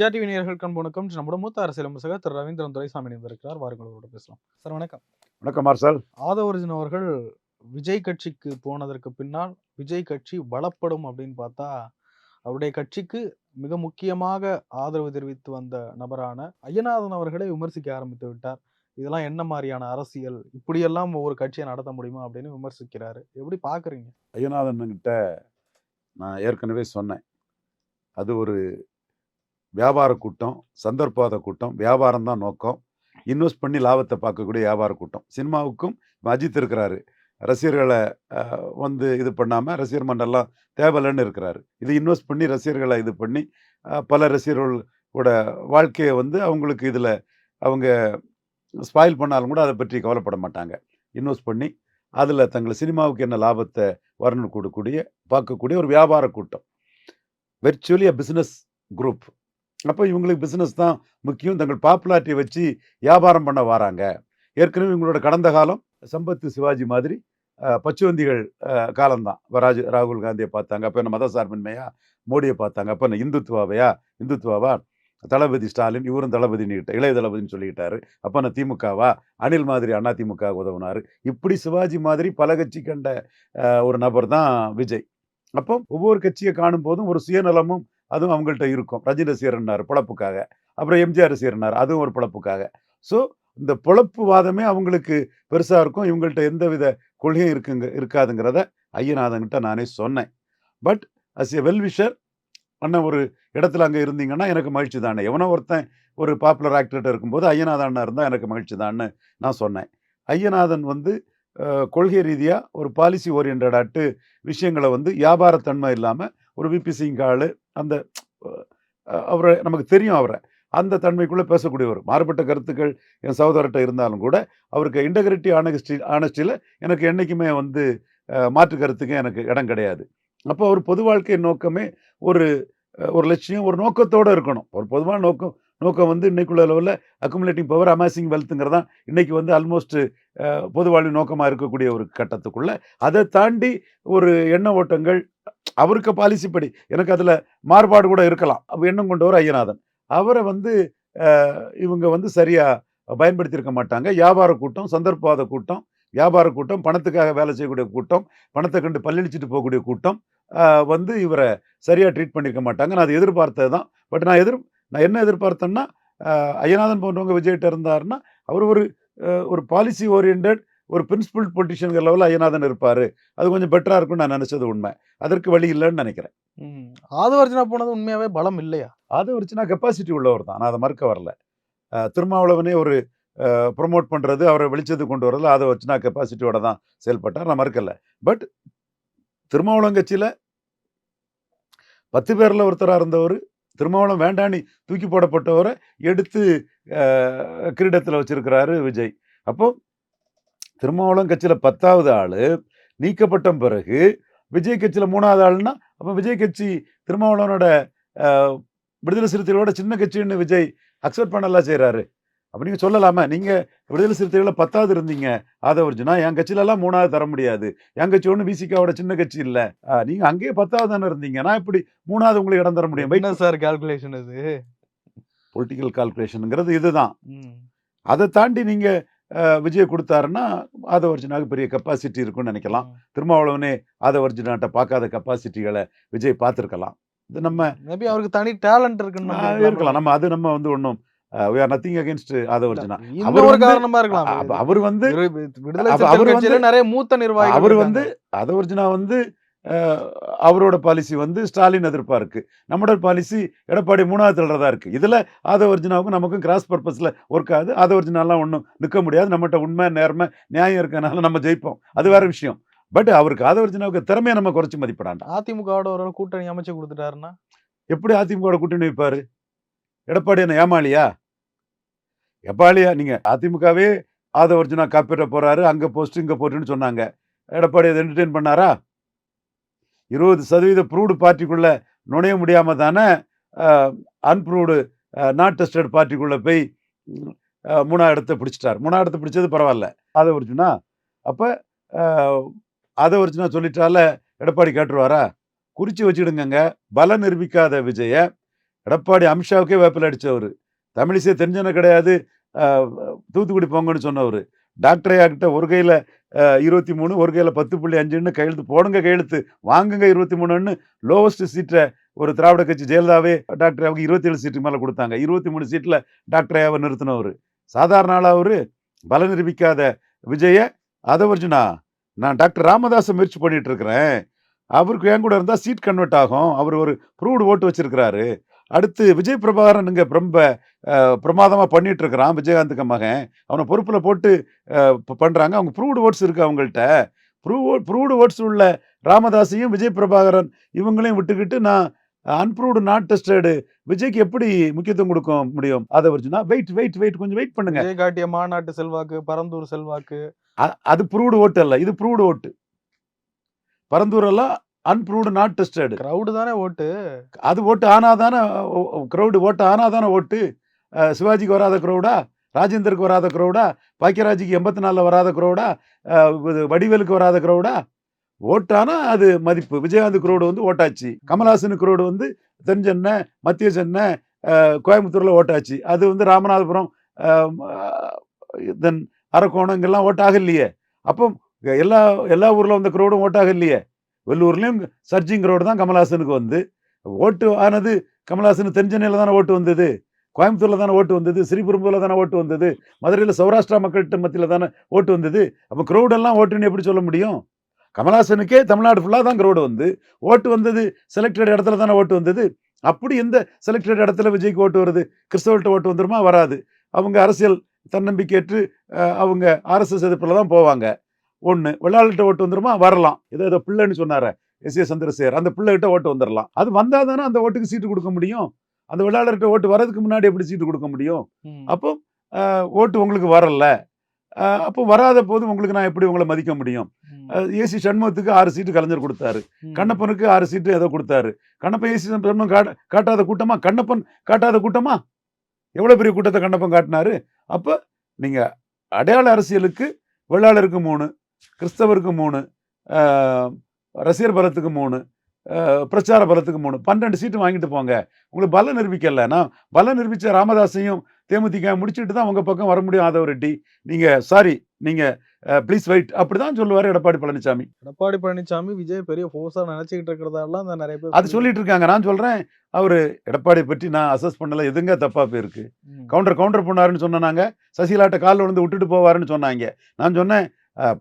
Vijaya TV நேயர்கள் கண் வணக்கம் நம்முடைய மூத்த அரசியல் விமர்சகர் திரு. ரவீந்திரன் துரைசாமி இணைந்திருக்கிறார். வாருங்கள் அவரோட பேசலாம். சார் வணக்கம். வணக்கம் மார்சல். ஆதவர்ஜுன் அவர்கள் விஜய் கட்சிக்கு போனதற்கு பின்னால் விஜய் கட்சி பலப்படும் அப்படின்னு பார்த்தா அவருடைய கட்சிக்கு மிக முக்கியமாக ஆதரவு தெரிவித்து வந்த நபரான ஐயநாதன் அவர்களை விமர்சிக்க ஆரம்பித்து விட்டார். இதெல்லாம் என்ன மாதிரியான அரசியல்? இப்படியெல்லாம் ஒரு கட்சியை நடத்த முடியுமா அப்படின்னு விமர்சிக்கிறாரு. எப்படி பாக்குறீங்க ஐயநாதன் கிட்ட நான் ஏற்கனவே சொன்னேன். அது ஒரு வியாபார கூட்டம் சந்தர்ப்பாத கூட்டம் வியாபாரம் தான் நோக்கம். இன்வெஸ்ட் பண்ணி லாபத்தை பார்க்கக்கூடிய வியாபார கூட்டம். சினிமாவுக்கும் அஜித் இருக்கிறாரு. ரசிகர்களை வந்து இது பண்ணாமல் ரசிகர் மண்டலம் தேவையில்லைன்னு இருக்கிறாரு. இது இன்வெஸ்ட் பண்ணி ரசிகர்களை இது பண்ணி பல ரசிகர்களோட வாழ்க்கையை வந்து அவங்களுக்கு இதில் அவங்க ஸ்பாயில் பண்ணாலும் கூட அதை பற்றி கவலைப்பட மாட்டாங்க. இன்வெஸ்ட் பண்ணி அதில் தங்கள் சினிமாவுக்கு என்ன லாபத்தை வரணும் கொடுக்கக்கூடிய பார்க்கக்கூடிய ஒரு வியாபார கூட்டம். வெர்ச்சுவலி அ பிஸ்னஸ் குரூப் அப்போ இவங்களுக்கு பிஸ்னஸ் தான் முக்கியம். தங்கள் பாப்புலாரிட்டியை வச்சு வியாபாரம் பண்ண வராங்க. ஏற்கனவே இவங்களோட கடந்த காலம் சம்பத்து சிவாஜி மாதிரி பச்சுவந்திகள் காலம்தான். இப்ப ராஜு ராகுல் காந்தியை பார்த்தாங்க. அப்போ என்ன மத சார்பின்மையா மோடியை பார்த்தாங்க. அப்போ என்ன இந்துத்துவாவையா? இந்துத்துவாவா? தளபதி ஸ்டாலின் இவரும் தளபதி இளைய தளபதின்னு சொல்லிக்கிட்டாரு. அப்போ நான் திமுகவா? அனில் மாதிரி அண்ணா திமுக உதவுனாரு. இப்படி சிவாஜி மாதிரி பல கட்சி கண்ட ஒரு நபர் தான் விஜய். அப்போ ஒவ்வொரு கட்சியை காணும் போதும் ஒரு சுயநலமும் அதுவும் அவங்கள்ட்ட இருக்கும். ரஜினி ரசிகர்னார் பிழப்புக்காக. அப்புறம் எம்ஜிஆர் ரசிகர்னார் அதுவும் ஒரு பிழப்புக்காக. ஸோ இந்த பிழப்பு வாதமே அவங்களுக்கு பெருசாக இருக்கும். இவங்கள்ட்ட எந்தவித கொள்கையும் இருக்குங்க இருக்காதுங்கிறத ஐயநாதன்கிட்ட நானே சொன்னேன். பட் அஸ் எ வெல்விஷர் அண்ணன் ஒரு இடத்துல அங்கே இருந்தீங்கன்னா எனக்கு மகிழ்ச்சி தானே எவனோ ஒருத்தன் ஒரு பாப்புலர் ஆக்டர்கிட்ட இருக்கும்போது ஐயநாதன் இருந்தால் எனக்கு மகிழ்ச்சி தான்னு நான் சொன்னேன். ஐயநாதன் வந்து கொள்கை ரீதியாக ஒரு பாலிசி ஓரியன்டாட்டு விஷயங்களை வந்து வியாபாரத்தன்மை இல்லாமல் ஒரு விபி சிங் அந்த அவரை நமக்கு தெரியும் அவரை. அந்த தன்மைக்குள்ளே பேசக்கூடியவர். மாறுபட்ட கருத்துக்கள் என் சகோதரர்கிட்ட இருந்தாலும் கூட அவருக்கு இன்டகிரிட்டி ஆனஸ்டி ஆனஸ்டியில் எனக்கு என்றைக்குமே வந்து மாற்று கருத்துக்கு எனக்கு இடம் கிடையாது. அப்போ அவர் பொது வாழ்க்கை நோக்கமே ஒரு ஒரு லட்சியம் ஒரு நோக்கத்தோடு இருக்கணும். ஒரு பொதுவான நோக்கம் நோக்கம் வந்து இன்னைக்குள்ள லெவலில் அக்குமுலேட்டிங் பவர் அமேசிங் வெல்த்துங்கிறது தான் இன்றைக்கி வந்து ஆல்மோஸ்ட் பொதுவாழ்வு நோக்கமாக இருக்கக்கூடிய ஒரு கட்டத்துக்குள்ளே. அதை தாண்டி ஒரு எண்ண ஓட்டங்கள் அவருக்கு பாலிசி படி எனக்கு அதில் மாறுபாடு கூட இருக்கலாம். எண்ணம் கொண்டவர் ஐயநாதன். அவரை வந்து இவங்க வந்து சரியாக பயன்படுத்தியிருக்க மாட்டாங்க. வியாபார கூட்டம் சந்தர்ப்பவாத கூட்டம் வியாபார கூட்டம் பணத்துக்காக வேலை செய்யக்கூடிய கூட்டம் பணத்தை கண்டு பல்லடிச்சிட்டு போகக்கூடிய கூட்டம் வந்து இவரை சரியாக ட்ரீட் பண்ணியிருக்க மாட்டாங்க. நான் அதை எதிர்பார்த்தது தான் பட் நான் எதிர் நான் என்ன எதிர்பார்த்தேன்னா ஐயநாதன் போன்றவங்க விஜய்கிட்ட இருந்தாருன்னா அவர் ஒரு ஒரு பாலிசி ஓரியன்ட் ஒரு பிரின்சிபல் பொலிட்டிஷியன்கிற லெவலில் ஐயநாதன் இருப்பார். அது கொஞ்சம் பெட்டராக இருக்கும்னு நான் நினச்சது உண்மை. அதற்கு வழி இல்லைன்னு நினைக்கிறேன். ஆதவர்ஜுனா போனது உண்மையாவே பலம் இல்லையா? சின்ன கெப்பாசிட்டி உள்ளவர் தான். நான் அதை மறுக்க வரல. திருமாவளவனே ஒரு ப்ரொமோட் பண்ணுறது அவரை வெளிச்சத்துக்கு கொண்டு வரல அதை வச்சுனா கெப்பாசிட்டியோட தான் செயல்பட்டார். நான் மறுக்கல. பட் திருமாவளவன் கட்சியில் பத்து பேரில் ஒருத்தராக இருந்தவர் திருமாவளம் வேண்டான்னு தூக்கி போடப்பட்டவரை எடுத்து கிரீடத்தில் வச்சிருக்கிறாரு விஜய். அப்போ திருமாவளம் கட்சியில் பத்தாவது ஆள் நீக்கப்பட்ட பிறகு விஜய் கட்சியில் மூணாவது ஆள்னா அப்போ விஜய் கட்சி திருமாவளவனோட விடுதலை சிறுத்தைகளோட சின்ன கட்சின்னு விஜய் அக்செப்ட் பண்ணலாம் செய்கிறாரு அப்போ நீங்கள் சொல்லலாமா. நீங்கள் விடுதலை சிறுத்தைகளில் பத்தாவது இருந்தீங்க. ஆதவர்ஜுனா என் கட்சியிலலாம் மூணாவது தர முடியாது. என் கட்சி ஒன்றும் விசிகாவோட சின்ன கட்சி இல்லை. நீங்கள் அங்கேயே பத்தாவது தானே இருந்தீங்க. நான் இப்படி மூணாவது உங்களுக்கு இடம் தர முடியும்? என்ன சார் கால்குலேஷன் இது பொலிட்டிக்கல் கால்குலேஷனுங்கிறது இதுதான். அதை தாண்டி நீங்கள் விஜய் கொடுத்தாருன்னா ஆதவர்ஜுனாவுக்கு பெரிய கெப்பாசிட்டி இருக்கும்னு நினைக்கலாம். திருமாவளவனே ஆதவர்ஜுனாட்ட பார்க்காத கெப்பாசிட்டிகளை விஜய் பார்த்துருக்கலாம். இது நம்ம மேபி அவருக்கு தனி டேலண்ட் இருக்குன்னு? இருக்கலாம். நம்ம அது நம்ம வந்து ஒன்றும் we are nothing against Aadhav Arjuna அவர் ஒரு காரணமா இருக்கலாம். அவர் வந்து அவர் நிறைய மூத்த நிர்வாகிகள் அவர். வந்து ஆதவர்ஜுனா வந்து அவரோட பாலிசி வந்து ஸ்டாலின் எதிர்ப்பா இருக்கு நம்மளோட பாலிசி எடப்பாடி மூணாவது தள்ளுறதா இருக்கு. இதுல ஆதவர்ஜுனாவுக்கும் நமக்கும் கிராஸ் பர்பஸ்ல ஒர்க் ஆகுது. ஆதவர்ஜுனாலாம் ஒன்றும் நிற்க முடியாது. நம்மகிட்ட உண்மை நேர்மை நியாயம் இருக்கனால நம்ம ஜெயிப்போம். அது வேற விஷயம். பட் அவருக்கு ஆதவர்ஜுனாவுக்கு திறமையை நம்ம குறைச்சு மதிப்பிடாண்டா அதிமுகவோட ஒரு கூட்டணி அமைச்சு கொடுத்துட்டாருன்னா? எப்படி அதிமுக கூட்டணி வைப்பாரு? எடப்பாடி என்ன ஏமாளியா? எப்பாளியா? நீங்கள் அதிமுகவே ஆதவர்ஜுனா காப்பிட போகிறாரு அங்கே போஸ்ட் இங்கே போட்டுன்னு சொன்னாங்க. எடப்பாடி அதை என்டர்டெயின் பண்ணாரா? இருபது சதவீத ப்ரூவ்டு பார்ட்டிக்குள்ளே நுழைய முடியாமல் தானே அன்ப்ரூவ்டு நாட் டெஸ்டட் பார்ட்டிக்குள்ளே போய் மூணா மூணாவது இடத்த பிடிச்சிட்டார். மூணாவது இடத்த பிடிச்சது பரவாயில்ல. ஆதவர்ஜுனா அப்ப ஆதவர்ஜுனா சொல்லிட்டால எடப்பாடி கேட்டுருவாரா? குறித்து வச்சுடுங்கங்க. பலம் நிரூபிக்காத விஜயை எடப்பாடி அமித்ஷாவுக்கே வேப்பில் அடித்தவர் தமிழிசை தெரிஞ்சன கிடையாது. தூத்துக்குடி போங்கன்னு சொன்னவர். டாக்டர் கிட்ட ஒரு கையில் இருபத்தி மூணு ஒரு கையில் பத்து புள்ளி அஞ்சுன்னு கையெழுத்து போடுங்க கையெழுத்து வாங்குங்க இருபத்தி மூணுன்னு. லோவஸ்ட் சீட்டை ஒரு திராவிட கட்சி ஜெயலலிதாவே டாக்டர் அவங்க இருபத்தி ஏழு சீட்டு மேலே கொடுத்தாங்க. இருபத்தி மூணு சீட்டில் டாக்டரையாவை நிறுத்தினவர். சாதாரண ஆளாக அவர். பல நிரூபிக்காத விஜய. அதை வச்சுனா நான் டாக்டர் ராமதாஸை முயற்சி பண்ணிகிட்டு இருக்கிறேன். அவருக்கு என் கூட இருந்தால் சீட் கன்வெர்ட் ஆகும். அவர் ஒரு ப்ரூவ்டு ஓட்டு வச்சிருக்கிறாரு. அடுத்து விஜய் பிரபாகரன் இங்கே ரொம்ப பிரமாதமாக பண்ணிட்டு இருக்கிறான் விஜயகாந்துக்கு மகன். அவனை பொறுப்பில் போட்டு அஹ், ப- பண்றாங்க. அவங்க ப்ரூவ்டு ஓட்ஸ் இருக்கு அவங்கள்ட்ட. ப்ரூவ் ப்ரூவ்டு ஓட்ஸ் உள்ள ராமதாஸையும் விஜய் பிரபாகரன் இவங்களையும் விட்டுக்கிட்டு நான் அன்ப்ரூவ்டு நாட் டெஸ்டடு விஜய்க்கு எப்படி முக்கியத்துவம் கொடுக்க முடியும்? அதை வச்சுனா வெயிட் வெயிட் வெயிட் கொஞ்சம் வெயிட் பண்ணுங்க. விஜய் காட்டிய மாநாட்டு செல்வாக்கு பரந்தூர் செல்வாக்கு. அது ப்ரூவ்டு ஓட்டு அல்ல. இது ப்ரூவ்டு ஓட்டு. பரந்தூரெல்லாம் அன்ப்ரூவ்டு நாட் டெஸ்டடு கிரவுடு தானே ஓட்டு. அது ஓட்டு ஆனாதானே க்ரௌடு ஓட்டு ஆனாதானே ஓட்டு. அஹ், சிவாஜிக்கு வராத க்ரௌடா ராஜேந்தருக்கு வராத க்ரௌடா பாக்கியராஜுக்கு எண்பத்தி நாலில் வராத க்ரௌடா வடிவேலுக்கு வராத க்ரௌடா ஓட்டானா அது மதிப்பு. விஜயகாந்த் க்ரௌடு வந்து ஓட்டாச்சு. கமல்ஹாசன் க்ரௌடு வந்து தென் சென்னை மத்திய சென்னை கோயம்புத்தூர்ல ஓட்டாச்சு. அது வந்து ராமநாதபுரம் தென் அரக்கோணம் இங்கெல்லாம் ஓட்டாக இல்லையே அப்போ எல்லா எல்லா ஊர்ல வந்த க்ரௌடும் ஓட்டாக இல்லையே வெள்ளூர்லேயும் சர்ஜிங் க்ரௌடு தான் கமல்ஹாசனுக்கு வந்து. ஓட்டு ஆனது கமல்ஹாசன் தென்சென்னையில் தானே ஓட்டு வந்தது. கோயம்புத்தூரில் தானே ஓட்டு வந்தது. ஸ்ரீபெரும்பூரில் தானே ஓட்டு வந்தது. மதுரையில் சௌராஷ்டிரா மக்கள்கிட்ட மத்தியில் தானே ஓட்டு வந்தது. அப்போ க்ரௌடெல்லாம் ஓட்டுன்னு எப்படி சொல்ல முடியும்? கமல்ஹாசனுக்கே தமிழ்நாடு ஃபுல்லாக தான் க்ரௌடு வந்து. ஓட்டு வந்தது செலக்டட் இடத்துல தானே ஓட்டு வந்தது. அப்படி எந்த செலக்டட் இடத்துல விஜய்க்கு ஓட்டு வருது? கிறிஸ்தவர்கிட்ட ஓட்டு வந்துருமா? வராது. அவங்க அரசியல் தன்னம்பிக்கையற்று அஹ், அவங்க ஆர்எஸ்எஸ் எதிர்ப்பில் தான் போவாங்க. ஒன்று வெள்ளாளர்கிட்ட ஓட்டு வந்துருமா? வரலாம். ஏதோ ஏதோ பிள்ளைன்னு சொன்னார எஸ். ஏ. சந்திரசேகர். அந்த பிள்ளைகிட்ட ஓட்டு வந்துடலாம் அது வந்தால் தானே அந்த ஓட்டுக்கு சீட்டு கொடுக்க முடியும்? அந்த வெள்ளாளர்கிட்ட ஓட்டு வரதுக்கு முன்னாடி எப்படி சீட்டு கொடுக்க முடியும். அப்போ ஓட்டு உங்களுக்கு வரல. அப்போ வராத போது உங்களுக்கு நான் எப்படி உங்களை மதிக்க முடியும். ஏசி சண்முகத்துக்கு ஆறு சீட்டு கலைஞர் கொடுத்தாரு. கண்ணப்பனுக்கு ஆறு சீட்டு ஏதோ கொடுத்தாரு. கண்ணப்பன் ஏசி சண்முகம் காட்ட காட்டாத கூட்டமா? கண்ணப்பன் காட்டாத கூட்டமா? எவ்வளவு பெரிய கூட்டத்தை கண்ணப்பன் காட்டினாரு? அப்ப நீங்க அடையாள அரசியலுக்கு வெள்ளாளருக்கு மூணு கிறிஸ்தவருக்கு மூணு ரசிகர் பலத்துக்கு மூணு பிரச்சார பலத்துக்கு மூணு. பன்னெண்டு சீட்டு வாங்கிட்டு போங்க. உங்களுக்கு பலம் நிரூபிக்கல. நான் பலம் நிரூபிச்ச ராமதாஸையும் தேமுதிக முடிச்சுட்டு தான் உங்க பக்கம் வர முடியும் ஆதவ ரெட்டி. நீங்க சாரி நீங்க ப்ளீஸ் வெயிட் அப்படிதான் சொல்லுவாரு எடப்பாடி பழனிசாமி எடப்பாடி பழனிசாமி விஜய் பெரிய ஃபோர்ஸா நினைச்சுக்கிட்டு இருக்கிறதாலாம் அந்த நிறைய பேர் அது சொல்லிட்டு இருக்காங்க. நான் சொல்றேன் அவரு எடப்பாடி பற்றி நான் அசஸ் பண்ணல. எதுங்க தப்பா போயிருக்கு. கவுண்டர் கவுண்டர் பண்ணாருன்னு சொன்னாங்க சசிகலாட்ட காலில் விழுந்து விட்டுட்டு போவாருன்னு சொன்னாங்க. நான் சொன்னேன்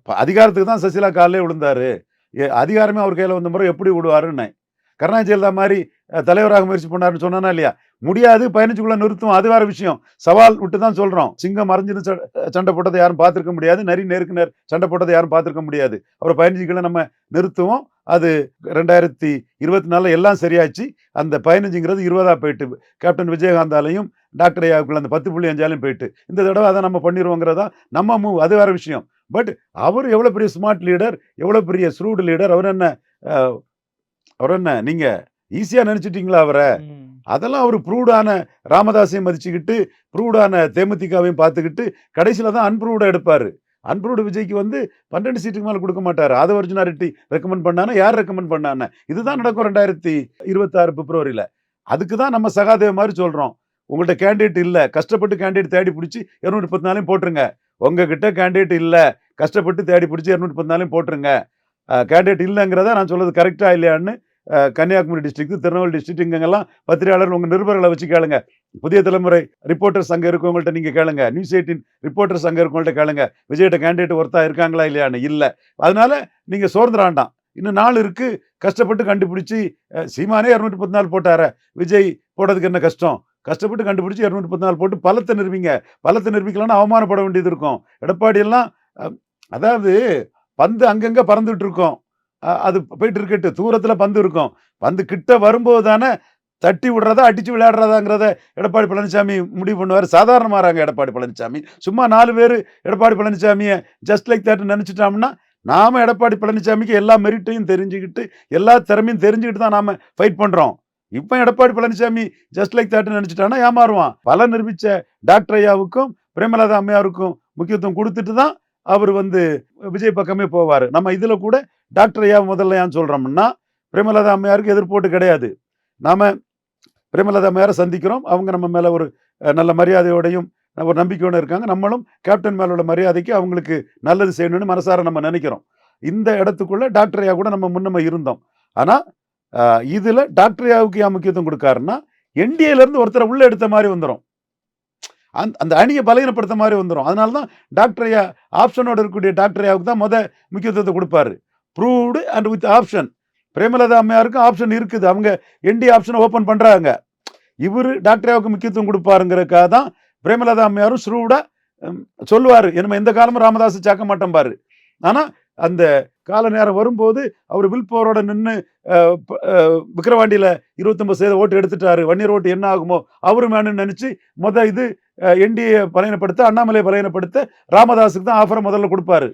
அதிகாரத்துக்கு தான் சசிகலா காலிலே விழுந்தாரு. ஏ- அதிகாரமே அவர் கையில் வந்த முறை எப்படி விடுவாருன்னு. கருணா ஜெயலலிதா மாதிரி தலைவராக முயற்சி பண்ணாருன்னு சொன்னா இல்லையா? முடியாது பயணிச்சுக்குள்ள நிறுத்தும். அது வேற விஷயம். சவால் விட்டு தான் சொல்கிறோம் சிங்கம் மறைஞ்சிருந்து ச- சண்டை போட்டதை யாரும் பார்த்துருக்க முடியாது. நரி நேருக்கு நேர் சண்டை போட்டதை யாரும் பார்த்துருக்க முடியாது. அப்புறம் பயணிச்சுக்குள்ள நம்ம நிறுத்துவோம். அது ரெண்டாயிரத்தி இருபத்தி நாலில் எல்லாம் சரியாச்சு. அந்த பதினஞ்சுங்கிறது இருபதா போயிட்டு. கேப்டன் விஜயகாந்தாலையும் டாக்டர் ஐயாவுக்குள்ள அந்த பத்து புள்ளி அஞ்சாலையும் போயிட்டு. இந்த தடவை அதை நம்ம பண்ணிடுவோங்கிறதா நம்ம மூவ் அது வேற விஷயம். பட் அவர் எவ்வளோ பெரிய ஸ்மார்ட் லீடர் எவ்வளோ பெரிய ஸ்ரூடு லீடர் அவர் என்ன அவர் என்ன நீங்க ஈஸியா நினைச்சிட்டீங்களா அவரை. அதெல்லாம் அவர் ப்ரூவ்டான ராமதாஸையும் மதிச்சுக்கிட்டு ப்ரூவ்டான தேமுதிகவையும் பார்த்துக்கிட்டு கடைசியில் தான் அன்ப்ரூவ்டாக எடுப்பார். அன்ப்ரூவ்டு விஜய்க்கு வந்து பன்னெண்டு சீட்டுக்கு மேலே கொடுக்க மாட்டார். அதை அர்ஜுனா ரெட்டி ரெக்கமெண்ட் பண்ணானா யார் ரெக்கமெண்ட் பண்ணானே இதுதான் நடக்கும் ரெண்டாயிரத்தி இருபத்தாறு பிப்ரவரியில். அதுக்கு தான் நம்ம சகாதேவ மாதிரி சொல்கிறோம் உங்கள்கிட்ட கேண்டிடேட் இல்லை. கஷ்டப்பட்டு கேண்டிடேட் தேடி பிடிச்சி இரநூத்தி முப்பத்தி நாலையும் போட்டுருங்க. உங்ககிட்ட கேண்டிடேட் இல்லை. கஷ்டப்பட்டு தேடி பிடிச்சி இரநூத்தி முப்பத்தி போட்டுருங்க. கேண்டிடேட் இல்லைங்கிறத நான் சொல்கிறது கரெக்டாக இல்லையான்னு கன்னியாகுமரி டிஸ்ட்ரிக்ட் திருநெல்வேலி டிஸ்ட்ரிக்ட் இங்கெல்லாம் பத்திரிகையாளர் உங்கள் நிருபர்களை வச்சு கேளுங்க. புதிய தலைமுறை ரிப்போர்ட்டர்ஸ் அங்கே இருக்கவங்கள்ட்ட நீங்கள் கேளுங்க. நியூஸ் எயிட்டின் ரிப்போர்ட்டர்ஸ் அங்கே இருக்கவங்கள்ட்ட கேளுங்க. விஜய்கிட்ட கேண்டிடேட் ஒருத்தா இருக்காங்களா இல்லையான்னு? இல்லை. அதனால நீங்கள் சோர்ந்துடாண்டாம் இன்னும் நாள் இருக்குது கஷ்டப்பட்டு கண்டுபிடிச்சி சீமானே இரநூத்தி பத்து நாள் போட்டார. விஜய் போடுறதுக்கு என்ன கஷ்டம்? கஷ்டப்பட்டு கண்டுபிடிச்சி இரநூத்தி பத்து நாள் போட்டு பலத்தை நிரூபிங்க. பலத்தை நிரூபிக்கலாம்னு அவமானப்பட வேண்டியது இருக்கும். எடப்பாடியெல்லாம் அதாவது பந்து அங்கங்கே பறந்துட்டு இருக்கோம் அது போயிட்டு இருக்கட்டு தூரத்தில் பந்து இருக்கும். பந்து கிட்ட வரும்போது தானே தட்டி விடுறதா அடித்து விளையாடுறதாங்கிறத எடப்பாடி பழனிசாமி முடிவு பண்ணுவார். சாதாரணமாறாங்க எடப்பாடி பழனிசாமி சும்மா நாலு பேர் எடப்பாடி பழனிசாமியை ஜஸ்ட் லைக் தட் நினச்சிட்டோம்னா நாம எடப்பாடி பழனிசாமிக்கு எல்லா மெரிட்டையும் தெரிஞ்சுக்கிட்டு எல்லா திறமையும் தெரிஞ்சுக்கிட்டு தான் நாம் ஃபைட் பண்ணுறோம் இப்போ எடப்பாடி பழனிசாமி ஜஸ்ட் லைக் தட்னு நினச்சிட்டான்னா ஏமாறுவான். பல நிரூபித்த டாக்டர் ஐயாவுக்கும் பிரேமலதா அம்மையாருக்கும் முக்கியத்துவம் கொடுத்துட்டு தான் அவர் வந்து விஜய் பக்கமே போவார். நம்ம இதில் கூட டாக்டர் ஐயா முதல்ல ஏன் சொல்கிறோம்னா பிரேமலதா அம்மையாருக்கு எதிர்ப்போட்டு கிடையாது. நாம் பிரேமலதா அம்மையாரை சந்திக்கிறோம். அவங்க நம்ம மேலே ஒரு நல்ல மரியாதையோடையும் ஒரு நம்பிக்கையோட இருக்காங்க. நம்மளும் கேப்டன் மேலோட உள்ள மரியாதைக்கு அவங்களுக்கு நல்லது செய்யணும்னு மனசார நம்ம நினைக்கிறோம். இந்த இடத்துக்குள்ளே டாக்டர் ஐயா கூட நம்ம முன்னம இருந்தோம். ஆனால் இதில் டாக்டர் ஐயாவுக்கு ஏன் முக்கியத்துவம் கொடுக்காருன்னா என்டிஏலேருந்து ஒருத்தரை உள்ளே எடுத்த மாதிரி வந்துடும் அந்த அந்த அணியை பலகீனப்படுத்த மாதிரி வந்துடும் அதனால தான் டாக்டர் ஐயா ஆப்ஷனோட இருக்கக்கூடிய டாக்டர் ஐயாவுக்கு தான் மொதல் முக்கியத்துவத்தை கொடுப்பாரு. Proved and with option Premalatha அம்மையாருக்கும் option இருக்குது. அவங்க என்டி ஆப்ஷனை ஓப்பன் பண்ணுறாங்க இவர் டாக்டர்யாவுக்கு முக்கியத்துவம் கொடுப்பாருங்கிறக்காக தான் பிரேமலதா அம்மையாரும் ஸ்ரூடாக சொல்லுவார். நம்ம எந்த காலமும் ராமதாஸ் சாக்க மாட்டோம் பாரு. ஆனால் அந்த கால நேரம் வரும்போது அவர் வில்போரோட நின்று விக்கிரவாண்டியில் இருபத்தொம்பது சதவீத ஓட்டு எடுத்துட்டாரு. வன்னியர் ஓட்டு என்ன ஆகுமோ அவரும் வேணும்னு நினச்சி மொதல் இது என்டிஏ பலையனப்படுத்த அண்ணாமலை பலையனப்படுத்த ராமதாஸுக்கு தான் ஆஃபரை முதல்ல கொடுப்பாரு.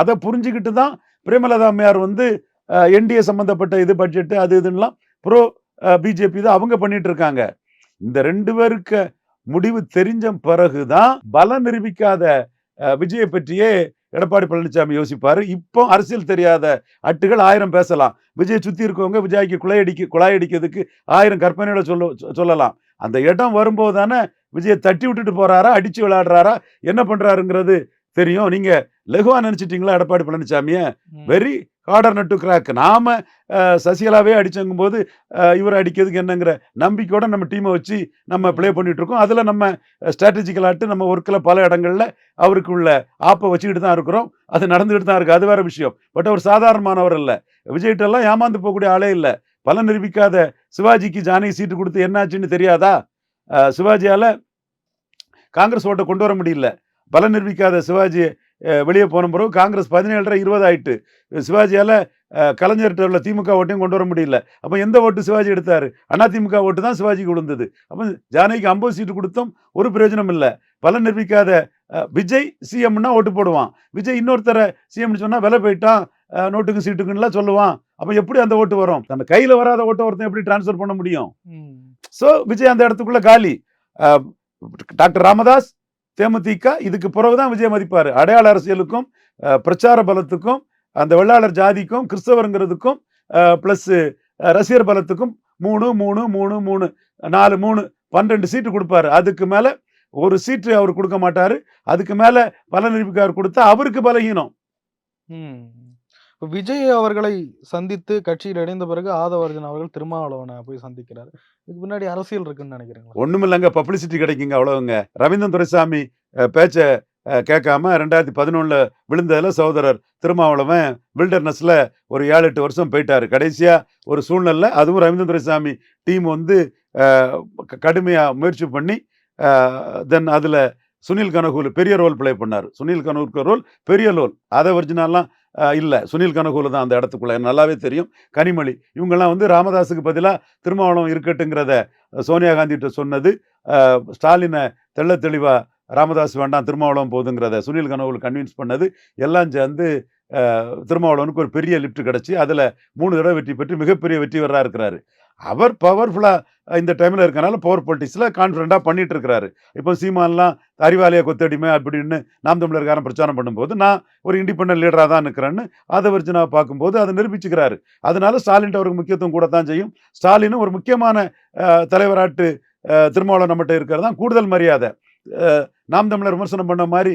அதை புரிஞ்சுக்கிட்டு தான் பிரேமலதா அம்மையார் வந்து என்டிஏ சம்மந்தப்பட்ட இது பட்ஜெட்டு அது இதுன்னெலாம் ப்ரோ பிஜேபி தான் அவங்க பண்ணிட்டு இருக்காங்க. இந்த ரெண்டு பேருக்கு முடிவு தெரிஞ்ச பிறகு தான் பலம் நிரூபிக்காத விஜயை பற்றியே எடப்பாடி பழனிசாமி யோசிப்பாரு. இப்போ அரசியல் தெரியாத அட்டுகள் ஆயிரம் பேசலாம். விஜய் சுற்றி இருக்கவங்க விஜய்க்கு குழாய் குழாயடிக்கிறதுக்கு ஆயிரம் கற்பனையோட சொல்ல சொல்லலாம். அந்த இடம் வரும்போது தானே விஜயை தட்டி விட்டுட்டு போறாரா அடிச்சு விளையாடுறாரா என்ன பண்றாருங்கிறது தெரியும். நீங்க லகுவா நினைச்சிட்டீங்களா Edappadi பழனிசாமிய. Very harder nut crack. நாம சசிகலாவே அடிச்சங்கும் போது இவர் அடிக்கிறதுக்கு என்னங்கிற நம்பிக்கையோட நம்ம டீமை வச்சு நம்ம ப்ளே பண்ணிட்டு இருக்கோம் அதுல நம்ம ஸ்ட்ராட்டஜிக்கல் ஆட்டு நம்ம ஒர்க்கில் பல இடங்கள்ல அவருக்கு உள்ள ஆப்பை வச்சுக்கிட்டு தான் இருக்கிறோம். அது நடந்துகிட்டு தான் இருக்கு. அது வேற விஷயம். பட் அவர் சாதாரணமானவர் இல்ல விஜய்கிட்ட எல்லாம் ஏமாந்து போகக்கூடிய ஆளே இல்ல. பலன் நிரூபிக்காத சிவாஜிக்கு ஜானகி சீட்டு கொடுத்து என்னாச்சுன்னு தெரியாதா? சிவாஜியால் காங்கிரஸ் ஓட்டை கொண்டு வர முடியல. பலன் நிரூபிக்காத சிவாஜி வெளியே போன பிறகு காங்கிரஸ் பதினேழரை இருபது ஆயிட்டு சிவாஜியால் கலைஞர்கிட்ட உள்ள திமுக ஓட்டையும் கொண்டு வர முடியல. அப்போ எந்த ஓட்டு சிவாஜி எடுத்தார்? அதிமுக ஓட்டு தான் சிவாஜிக்கு விழுந்தது. அப்போ ஜானகிக்கு ஐம்பது சீட்டு கொடுத்தும் ஒரு பிரயோஜனம் இல்லை. பலன் நிரூபிக்காத விஜய் சிஎம்னா ஓட்டு போடுவான். விஜய் இன்னொருத்தரை சிஎம்னு சொன்னால் விலை போயிட்டான் நோட்டுக்கு சீட்டுக்குன்னுலாம் சொல்லுவான். அப்போ எப்படி அந்த ஓட்டு வரும்? அந்த கையில் வராத ஓட்டை ஒருத்தன் எப்படி டிரான்ஸ்ஃபர் பண்ண முடியும்? ஸோ விஜய் அந்த இடத்துக்குள்ள காலி. டாக்டர் ராமதாஸ் தேமுதிக இதுக்கு பிறகுதான் விஜய் மதிப்பார். அடையாள அரசியலுக்கும் பிரச்சார பலத்துக்கும் அந்த வெள்ளாளர் ஜாதிக்கும் கிறிஸ்தவருங்கிறதுக்கும் ப்ளஸ் ரசிகர் பலத்துக்கும் மூணு மூணு மூணு மூணு நாலு மூணு பன்னெண்டு சீட்டு கொடுப்பாரு. அதுக்கு மேலே ஒரு சீட்டு அவர் கொடுக்க மாட்டார். அதுக்கு மேலே பல நிரூபிக்க அவர் கொடுத்தா அவருக்கு பலகீனம் விஜய் அவர்களை சந்தித்து கட்சியில் இணைந்த பிறகு ஆதவர்ஜன் அவர்கள் திருமாவளவனை போய் சந்திக்கிறார். இதுக்கு முன்னாடி அரசியல் இருக்குன்னு நினைக்கிறீங்களா? ஒண்ணுமில்லைங்க பப்ளிசிட்டி கிடைக்குங்க அவ்வளவுங்க. ரவீந்திரன் துரைசாமி பேச்ச கேட்காம ரெண்டாயிரத்தி பதினொன்றில் விழுந்ததில் சகோதரர் திருமாவளவன் வில்டர்னஸில் ஒரு ஏழு எட்டு வருஷம் போயிட்டாரு. கடைசியாக ஒரு சூழ்நிலை அதுவும் ரவீந்திரன் துரைசாமி டீம் வந்து கடுமையாக க- முயற்சி பண்ணி தென் அதில் சுனில் கனகூல் பெரிய ரோல் ப்ளே பண்ணார். சுனில் கனகூர் ரோல் பெரிய ரோல் அதை ஒரிஜினல்லாம் இல்லை. சுனில் கனகூல தான் அந்த இடத்துக்குள்ள. நல்லாவே தெரியும். கனிமொழி. இவங்கெல்லாம் வந்து ராமதாஸுக்கு பதிலாக திருமாவளம் இருக்கட்டுங்கிறத சோனியா காந்திகிட்ட சொன்னது. ஸ்டாலினை தெள்ள தெளிவாக ராமதாஸ் வேண்டாம் திருமாவளம் போதுங்கிறத சுனில் கனவுல் கன்வின்ஸ் பண்ணது. எல்லாம் சேர்ந்து திருமாவளவனுக்கு ஒரு பெரிய லிஃப்ட் கிடைச்சி. அதில் மூணு தடவை வெற்றி பெற்று மிகப்பெரிய வெற்றிவரா இருக்கிறாரு. அவர் பவர்ஃபுல்லாக இந்த டைமில் இருக்கனால பவர் பொலிட்டிக்ஸில் கான்ஃபிடண்ட்டாக பண்ணிட்டு இருக்கிறாரு இப்போ சீமான்லாம் அறிவாலய கொத்தடிமை அப்படின்னு நாம் தமிழர்காரன் பிரச்சாரம் பண்ணும்போது நான் ஒரு இண்டிபெண்டன்ட் லீடராக தான் இருக்கிறேன்னு அதை வச்சு பார்க்கும்போது அதை நிரூபிச்சுக்கிறாரு. அதனால ஸ்டாலின் அவருக்கு முக்கியத்துவம் கூட தான் செய்யும். ஸ்டாலினும் ஒரு முக்கியமான தலைவராட்டு திருமாவளம் திருமாவளவன் நம்மகிட்ட இருக்கிறது தான் கூடுதல் மரியாதை. நாம் தமிழர் விமர்சனம் பண்ண மாதிரி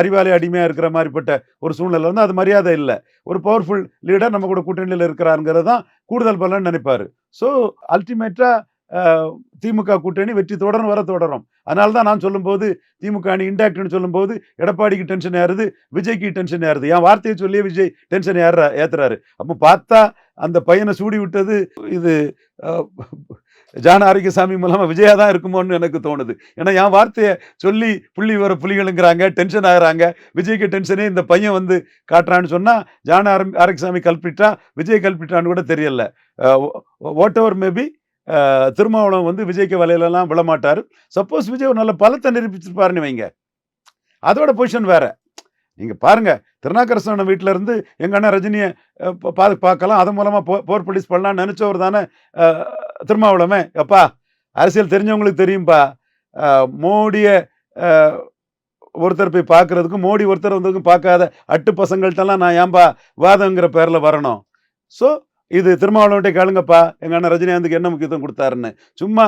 அறிவாலை அடிமையாக இருக்கிற மாதிரிப்பட்ட ஒரு சூழ்நிலை வந்து அது மரியாதை இல்லை. ஒரு பவர்ஃபுல் லீடர் நம்ம கூட கூட்டணியில் இருக்கிறாருங்கிறது தான் கூடுதல் பலன் நினைப்பார். ஸோ அல்டிமேட்டாக uh, திமுக கூட்டணி வெற்றி தொடர்ந்து வர தொடரும். அதனால தான் நான் சொல்லும்போது திமுக அணி இன்டாக்ட்னு சொல்லும்போது எடப்பாடிக்கு டென்ஷன் ஏறுது விஜய்க்கு டென்ஷன் ஏறுது. என் வார்த்தையை சொல்லியே விஜய் டென்ஷன் ஏற ஏத்துறாரு. அப்போ பார்த்தா அந்த பையனை சூடி விட்டது இது ஜான ஆரோக்கியசாமி மூலமாக விஜயா தான் இருக்குமோன்னு எனக்கு தோணுது. ஏன்னா என் வார்த்தையை சொல்லி புள்ளி வர புலிகளுங்கிறாங்க டென்ஷன் ஆகிறாங்க. விஜய்க்கு டென்ஷனே இந்த பையன் வந்து காட்டுறான்னு சொன்னால் ஜான ஆரம் ஆரோக்கியசாமி கல்பிட்டா விஜய் கல்பிட்டான்னு கூட தெரியல. வாட் எவர் மேபி திருமாவளம் வந்து விஜய்க்கு வலையிலலாம் விழமாட்டார். சப்போஸ் விஜய் ஒரு நல்ல பலத்தை நிரூபிச்சிருப்பாருன்னு வைங்க. அதோட பொசிஷன் வேறு. நீங்கள் பாருங்க திருநாக்கரசன வீட்டிலேருந்து இருந்து அண்ணன் ரஜினியை பா- பார்க்கலாம் அது மூலமாக போ- போர் போலீஸ் பண்ணலாம்னு நினச்சவர் தானே திருமாவளமே திருமாவளவன் எப்பா அரசியல் தெரிஞ்சவங்களுக்கு தெரியும்ப்பா மோடியை ஒருத்தர் போய் பார்க்குறதுக்கும் மோடி ஒருத்தர் வந்ததுக்கும் பார்க்காத அட்டு பசங்கள்ட்டெல்லாம் நான் ஏன்பா வாதங்கிற பேரில் வரணும். ஸோ இது திருமாவளவன்ட்டே கேளுங்கப்பா. எங்கள் அண்ணன் ரஜினிகாந்துக்கு என்ன முக்கியத்துவம் கொடுத்தாருன்னு. சும்மா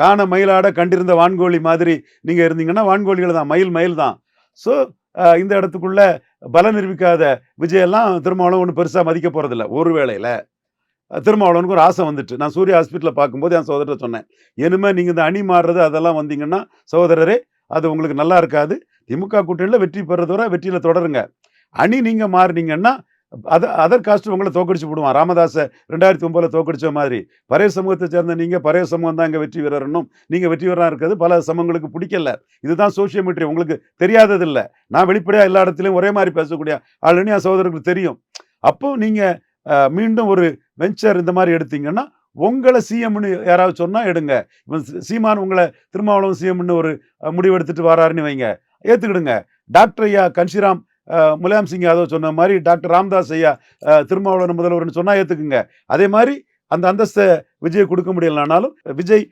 காண மயிலாட கண்டிருந்த வான்கோழி மாதிரி நீங்கள் இருந்தீங்கன்னா வான்கோழிகள் தான் மயில் மயில் தான். ஸோ இந்த இடத்துக்குள்ள பலம் நிரூபிக்காத விஜயெல்லாம் திருமாவளம் ஒன்றும் பெருசாக மதிக்க போகிறதில்ல ஒரு வேளையில். திருமாவளவனுக்கு ஒரு ஆசை வந்துட்டு. நான் சூரிய ஹாஸ்பிட்டலில் பார்க்கும்போது என் சகோதரர் சொன்னேன் இனிமேல் நீங்கள் இந்த அணி மாறுறது அதெல்லாம் வந்தீங்கன்னா சகோதரரே அது உங்களுக்கு நல்லா இருக்காது. திமுக கூட்டணியில் வெற்றி பெறத வெற்றியில் தொடருங்க. அணி நீங்கள் மாறுனீங்கன்னா அத அதர் காஸ்ட் உங்களை தோக்கடிச்சு விடுவான். ராமதாஸை ரெண்டாயிரத்தி ஒம்போதில் தோக்கடிச்ச மாதிரி. பழைய சமூகத்தை சேர்ந்த நீங்கள் பழைய சமூகம் தான் இங்கே வெற்றி வீரர்னும் நீங்கள் வெற்றி வீரராக இருக்கிறது பல சமூகங்களுக்கு பிடிக்கல. இதுதான் சோசியல் மீடியா உங்களுக்கு தெரியாததில்லை. நான் வெளிப்படையாக எல்லா இடத்துலையும் ஒரே மாதிரி பேசக்கூடிய ஆளுன்னு என் சகோதரருக்கு தெரியும். அப்போ நீங்கள் மீண்டும் ஒரு வெஞ்சர் இந்த மாதிரி எடுத்தீங்கன்னா உங்களை சிஎம்னு யாராவது சொன்னால் எடுங்க. இப்ப சீமான் உங்களை திருமாவளவன் சிஎம்னு ஒரு முடிவெடுத்துட்டு முடிவு எடுத்துட்டு வராருன்னு வைங்க. ஏற்றுக்கிடுங்க டாக்டர் ஐயா கன்ஷிராம் அஹ், முலாயம் சிங் யாதவ் சொன்ன மாதிரி டாக்டர் ராம்தாஸ் ஐயா திருமாவளவன் முதல்வர்னு சொன்னால் ஏற்றுக்குங்க அதே மாதிரி அந்த அந்தஸ்தை விஜய் கொடுக்க முடியலனாலும் விஜய்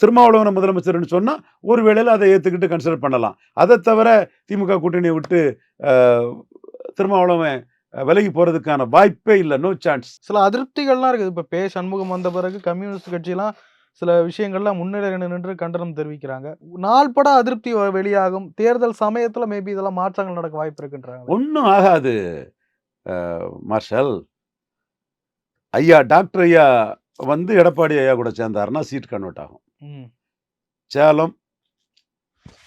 திருமாவளவன முதலமைச்சர்னு சொன்னால் ஒரு வேளையில் அதை ஏற்றுக்கிட்டு கன்சிடர் பண்ணலாம். அதை தவிர திமுக கூட்டணியை விட்டு திருமாவளவன் விலகி போறதுக்கான வாய்ப்பே இல்லை. நோ சான்ஸ் சில அதிருப்திகள்லாம் இருக்குது. இப்ப பே சண்முகம் வந்த பிறகு கம்யூனிஸ்ட் கட்சியெல்லாம் சில விஷயங்கள்ல முன்னிலையில் நின்று கண்டனம் தெரிவிக்கிறாங்க. நாள்பட அதிருப்தி வெளியாகும். தேர்தல் சமயத்துல மேபி இதெல்லாம் மாற்றங்கள் நடக்க வாய்ப்பு இருக்குன்றாங்க ஒன்றும் ஆகாது மார்ஷல். ஐயா டாக்டர் ஐயா வந்து எடப்பாடி ஐயா கூட சேர்ந்தாருன்னா சீட் கன்வெர்ட் ஆகும். சேலம்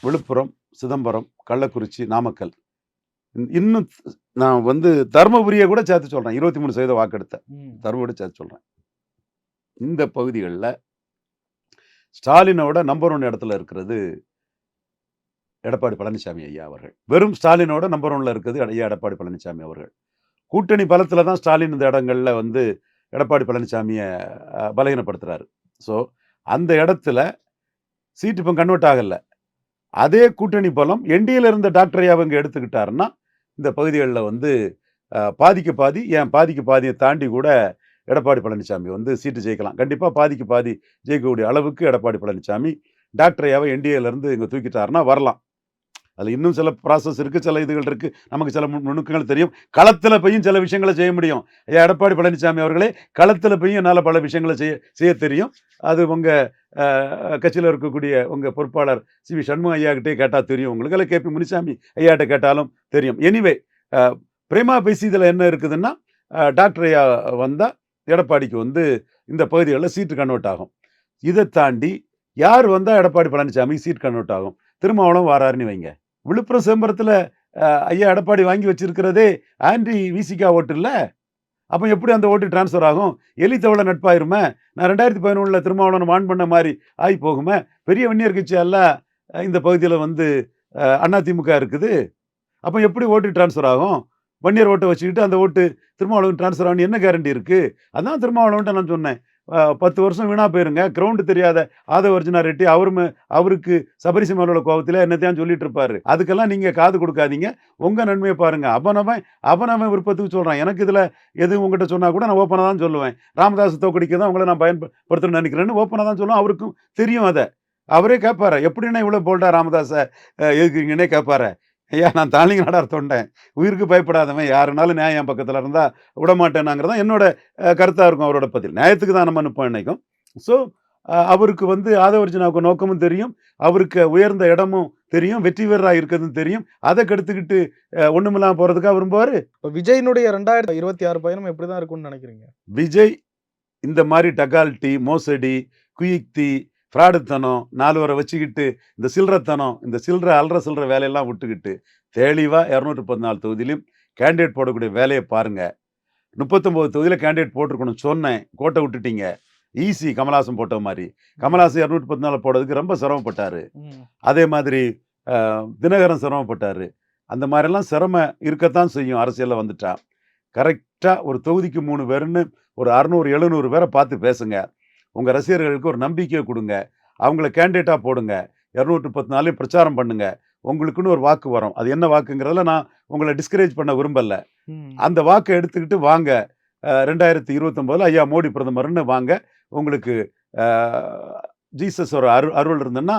விழுப்புரம் சிதம்பரம் கள்ளக்குறிச்சி நாமக்கல். இன்னும் நான் வந்து தருமபுரியை கூட சேர்த்து சொல்றேன். இருபத்தி மூணு சதவீத வாக்கெடுத்தேன் ம், தருமபுரி சேர்த்து சொல்றேன். இந்த பகுதிகளில் ஸ்டாலினோட நம்பர் ஒன் இடத்துல இருக்கிறது எடப்பாடி பழனிசாமி ஐயா அவர்கள். வெறும் ஸ்டாலினோட நம்பர் ஒன்ல இருக்குது ஐயா எடப்பாடி பழனிசாமி அவர்கள். கூட்டணி பலத்துல தான் ஸ்டாலின் இந்த இடங்கள்ல வந்து எடப்பாடி பழனிசாமியை அஹ், பலகீனப்படுத்துறாரு. ஸோ அந்த இடத்துல சீட் இப்போ கன்வெர்ட் ஆகல. அதே கூட்டணி பலம் என்டிஏல இருந்த டாக்டர் ஐயா அவங்க எடுத்துக்கிட்டாருன்னா இந்த பகுதிகளில் வந்து பாதிக்கு பாதி ஏன் பாதிக்கு பாதியை தாண்டி கூட எடப்பாடி பழனிசாமி வந்து சீட்டு ஜெயிக்கலாம். கண்டிப்பாக பாதிக்கு பாதி ஜெயிக்கக்கூடிய அளவுக்கு எடப்பாடி பழனிசாமி டாக்டர் ஐயாவை இங்கே தூக்கிட்டாருன்னா வரலாம். அதில் இன்னும் சில ப்ராசஸ் இருக்குது சில இதுகள் இருக்குது நமக்கு சில நுணுக்கங்கள் தெரியும். களத்தில் போயும் சில விஷயங்களை செய்ய முடியும். ஐயா எடப்பாடி பழனிசாமி அவர்களே களத்தில் போயும் என்னால் பல விஷயங்களை செய்ய செய்ய தெரியும். அது உங்கள் கட்சியில் இருக்கக்கூடிய உங்கள் பொறுப்பாளர் சி வி சண்முக ஐயாக்கிட்டே கேட்டால் தெரியும். உங்களுக்கு இல்லை கேபி முனிசாமி ஐயாட்ட கேட்டாலும் தெரியும். எனிவே பிரேமா பேசி இதில் என்ன இருக்குதுன்னா டாக்டர் ஐயா வந்தால் எடப்பாடிக்கு வந்து இந்த பகுதிகளில் சீட்டு கன்வெர்ட் ஆகும். இதை தாண்டி யார் வந்தால் எடப்பாடி பழனிசாமி சீட் கன்வெர்ட் ஆகும்? திருமாவளம் வாராருன்னு வைங்க. விழுப்புரம் சிதம்பரத்தில் ஐயா எடப்பாடி வாங்கி வச்சிருக்கிறதே ஆன்டி விசிகா ஓட்டு இல்லை அப்போ எப்படி அந்த ஓட்டு டிரான்ஸ்ஃபர் ஆகும்? எலித்தவளை நட்பாயிருமே? நான் ரெண்டாயிரத்தி பதினொன்றில் திருமாவளவன் வான் பண்ண மாதிரி ஆகி போகுமே பெரிய வன்னியர் கட்சி எல்லாம் இந்த பகுதியில் வந்து அதிமுக இருக்குது. அப்போ எப்படி ஓட்டு டிரான்ஸ்ஃபர் ஆகும்? வன்னியர் ஓட்டை வச்சுக்கிட்டு அந்த ஓட்டு திருமாவளவன் டிரான்ஸ்ஃபர் ஆகணும் என்ன கேரண்டி இருக்குது அதான் திருமாவளவன்ட்ட நான் சொன்னேன். பத்து வருஷம் வீணாக போயிருங்க. கிரவுண்டு தெரியாத ஆதவ அர்ஜுனா ரெட்டி அவருமே அவருக்கு சபரிசிமலோட கோபத்தில் என்னத்தையும் சொல்லிட்டு இருப்பாரு. அதுக்கெல்லாம் நீங்கள் காது கொடுக்காதீங்க. உங்கள் நன்மையை பாருங்கள் அவனவன் அவனவன் விருப்பத்துக்கு சொல்கிறான் எனக்கு இதில் எது உங்ககிட்ட சொன்னால் கூட நான் ஓப்பனாக தான் சொல்லுவேன். ராமதாஸ் தோக்கடிக்க தான் உங்களை நான் பயன்படுத்தணும்னு நினைக்கிறேன்னு ஓப்பனாக தான் சொல்லுவேன். அவருக்கும் தெரியும் அதை. அவரே கேட்பாரு எப்படின்னா இவ்வளோ போல்டா ராமதாஸை எதுக்குறீங்கன்னே கேட்பாரு ஐயா நான் தாலிங்க நாடார் தொண்டேன். உயிருக்கு பயப்படாதவன் யாருனாலும் நியாயம் என் பக்கத்தில் இருந்தால் விடமாட்டேனாங்கிறது தான் என்னோட கருத்தாக இருக்கும் அவரோட பதில். நியாயத்துக்கு தான் நம்ம நிற்போம் நினைக்கும் ஸோ அவருக்கு வந்து ஆதவர்ஜனாவுக்கு நோக்கமும் தெரியும். அவருக்கு உயர்ந்த இடமும் தெரியும். வெற்றி வீரராக இருக்கிறதும் தெரியும். அதை கெடுத்துக்கிட்டு ஒன்றுமில்லாமல் போகிறதுக்காக விரும்புவார்? இப்ப விஜயினுடைய ரெண்டாயிரத்தி இருபத்தி ஆறு பயணம் எப்படிதான் இருக்கும்னு நினைக்கிறீங்க? விஜய் இந்த மாதிரி டகால்ட்டி மோசடி குயிக்தி ஃப்ராடுத்தனம் நாலு வரை வச்சுக்கிட்டு இந்த சில்லறத்தனம் இந்த சில்லற அல்ற சில்லற வேலையெல்லாம் விட்டுக்கிட்டு தெளிவாக இரநூற்றி பதினாலு தொகுதியிலும் கேண்டிடேட் போடக்கூடிய வேலையை பாருங்க. முப்பத்தொம்போது தொகுதியில் கேண்டிடேட் போட்டிருக்கணும் சொன்னேன். கோட்டை விட்டுட்டீங்க. ஈஸி கமலாசன் போட்ட மாதிரி. கமலாசன் இரநூற்றி பதினாலு போடுறதுக்கு ரொம்ப சிரமப்பட்டார். அதே மாதிரி தினகரன் சிரமப்பட்டார். அந்த மாதிரிலாம் சிரமம் இருக்கத்தான் செய்யும். அரசியலில் வந்துட்டா. கரெக்டாக ஒரு தொகுதிக்கு மூணு பேருன்னு ஒரு அறநூறு எழுநூறு பேரை பார்த்து பேசுங்க. உங்கள் ரசிகர்களுக்கு ஒரு நம்பிக்கையை கொடுங்க. அவங்கள கேண்டிடேட்டாக போடுங்க. இரநூற்றி பத்து நாளையும் பிரச்சாரம் பண்ணுங்க. உங்களுக்குன்னு ஒரு வாக்கு வரும். அது என்ன வாக்குங்கிறதுல நான் உங்களை டிஸ்கரேஜ் பண்ண விரும்பல. அந்த வாக்கை எடுத்துக்கிட்டு வாங்க. ரெண்டாயிரத்தி இருபத்தொம்போதில் ஐயா மோடி பிரதமர்னு வாங்க. உங்களுக்கு ஜீசஸ் ஒரு அரு அருள் இருந்ததுன்னா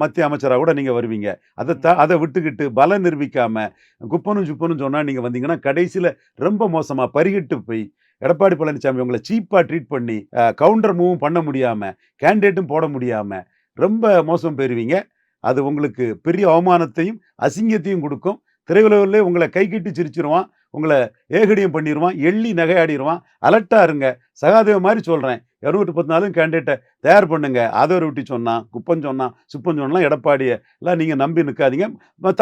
மத்திய அமைச்சராக கூட நீங்கள் வருவீங்க. அதை த அதை விட்டுக்கிட்டு பலம் நிரூபிக்காம குப்பனும் சுப்பனும் சொன்னால் நீங்கள் வந்தீங்கன்னா கடைசியில் ரொம்ப மோசமாக பரிகட்டு போய் எடப்பாடி பழனிசாமி உங்களை சீப்பாக ட்ரீட் பண்ணி கவுண்டர் மூவும் பண்ண முடியாமல் கேண்டிடேட்டும் போட முடியாமல் ரொம்ப மோசம் பெறுவீங்க அது உங்களுக்கு பெரிய அவமானத்தையும் அசிங்கத்தையும் கொடுக்கும். திரையுலகிலே உங்களை கை சிரிச்சிருவான் உங்களை ஏகடியம் பண்ணிடுவான் எள்ளி நகையாடிடுவான் அலர்ட்டாக இருங்க. சகாதேவ மாதிரி சொல்கிறேன் இரநூத்தி பத்து நாளும் கேண்டிடேட்டை தயார் பண்ணுங்க. ஆதவர் விட்டி சொன்னான் குப்பன் சொன்னான் சுப்பன் சொன்னான் எடப்பாடியை. எல்லாம் நீங்கள் நம்பி நிற்காதீங்க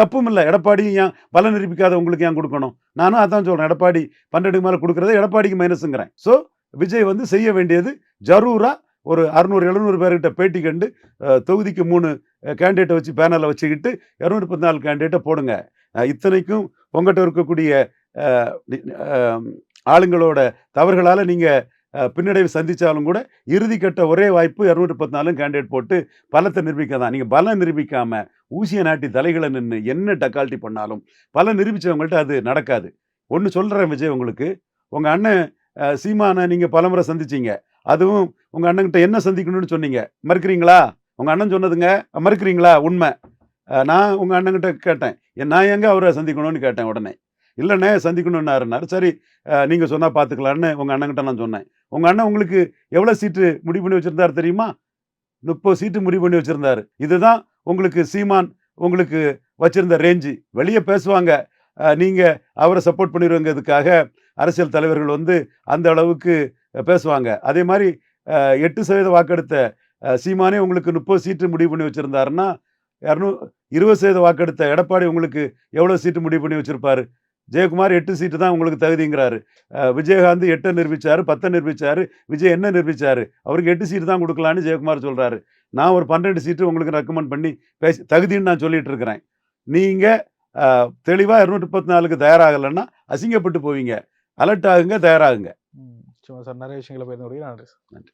தப்பும் இல்லை. எடப்பாடியும் ஏன் பலன் நிரூபிக்காத உங்களுக்கு ஏன் கொடுக்கணும்? நானும் அதான் சொல்கிறேன் எடப்பாடி பன்னெண்டுக்கு மேலே கொடுக்குறத எடப்பாடிக்கு மைனஸுங்கிறேன் ஸோ விஜய் வந்து செய்ய வேண்டியது ஜரூராக ஒரு அறுநூறு எழுநூறு பேர்கிட்ட பேட்டி கண்டு தொகுதிக்கு மூணு கேண்டிடேட்டை வச்சு பேனரில் வச்சுக்கிட்டு இரநூத்தி பத்து நாலு கேண்டிடேட்டை போடுங்க. இத்தனைக்கும் உங்கள்கிட்ட இருக்கக்கூடிய ஆளுங்களோட தவறுகளால் நீங்கள் பின்னடைவு சந்தித்தாலும் கூட இறுதி கட்ட ஒரே வாய்ப்பு இரநூற்றி பத்து நாலும் கேண்டிடேட் போட்டு பலத்தை நிரூபிக்க தான். நீங்கள் பலம் நிரூபிக்காமல் ஊசியை நாட்டி தலைகளை நின்று என்ன டக்கால்ட்டி பண்ணாலும் பலம் நிரூபித்தவங்கள்ட்ட அது நடக்காது. ஒன்று சொல்கிறேன் விஜய் உங்களுக்கு. உங்கள் அண்ணன் சீமானை நீங்கள் பலமுறை சந்திச்சிங்க. அதுவும் உங்கள் அண்ணன்கிட்ட என்ன சந்திக்கணும்னு சொன்னீங்க? மறுக்கிறீங்களா? உங்கள் அண்ணன் சொன்னதுங்க மறுக்கிறீங்களா? உண்மை. நான் உங்கள் அண்ணன்கிட்ட கேட்டேன். "ஏன் நான் எங்கே அவரை சந்திக்கணும்னு கேட்டேன் உடனே. இல்லைண்ணே சந்திக்கணும்னாருனார் சரி நீங்கள் சொன்னால் பார்த்துக்கலான்னு உங்கள் அண்ணன்கிட்ட நான் சொன்னேன். உங்கள் அண்ணன் உங்களுக்கு எவ்வளோ சீட்டு முடிவு பண்ணி வச்சுருந்தார் தெரியுமா? முப்பது சீட்டு முடிவு பண்ணி வச்சுருந்தார். இதுதான் உங்களுக்கு சீமான் உங்களுக்கு வச்சுருந்த ரேஞ்சு. வெளியே பேசுவாங்க. நீங்கள் அவரை சப்போர்ட் பண்ணிடுவங்கிறதுக்காக அரசியல் தலைவர்கள் வந்து அந்த அளவுக்கு பேசுவாங்க. அதே மாதிரி எட்டு சதவீத வாக்கெடுத்த சீமானே உங்களுக்கு முப்பது சீட்டு முடிவு பண்ணி வச்சுருந்தாருன்னா இரநூ இருபது சதவீத வாக்கெடுத்த எடப்பாடி உங்களுக்கு எவ்வளோ சீட்டு முடிவு பண்ணி வச்சுருப்பாரு? ஜெயக்குமார் எட்டு சீட்டு தான் உங்களுக்கு தகுதிங்கிறாரு. விஜயகாந்த் எட்டை நிரூபிச்சாரு பத்தை நிரூபிச்சாரு விஜய் என்ன நிரூபிச்சாரு? அவருக்கு எட்டு சீட்டு தான் கொடுக்கலான்னு ஜெயக்குமார் சொல்றாரு. நான் ஒரு பன்னெண்டு சீட்டு உங்களுக்கு ரெக்கமெண்ட் பண்ணி பேசி தகுதின்னு நான் சொல்லிட்டு இருக்கிறேன். நீங்க அஹ், தெளிவா இருநூற்றி முப்பத்தி நாலுக்கு தயாராகலைன்னா அசிங்கப்பட்டு போவீங்க. அலர்ட் ஆகுங்க தயாராகுங்க. சும்மா சார் நிறைய விஷயங்களை பகிர்ந்து நன்றி சார். நன்றி.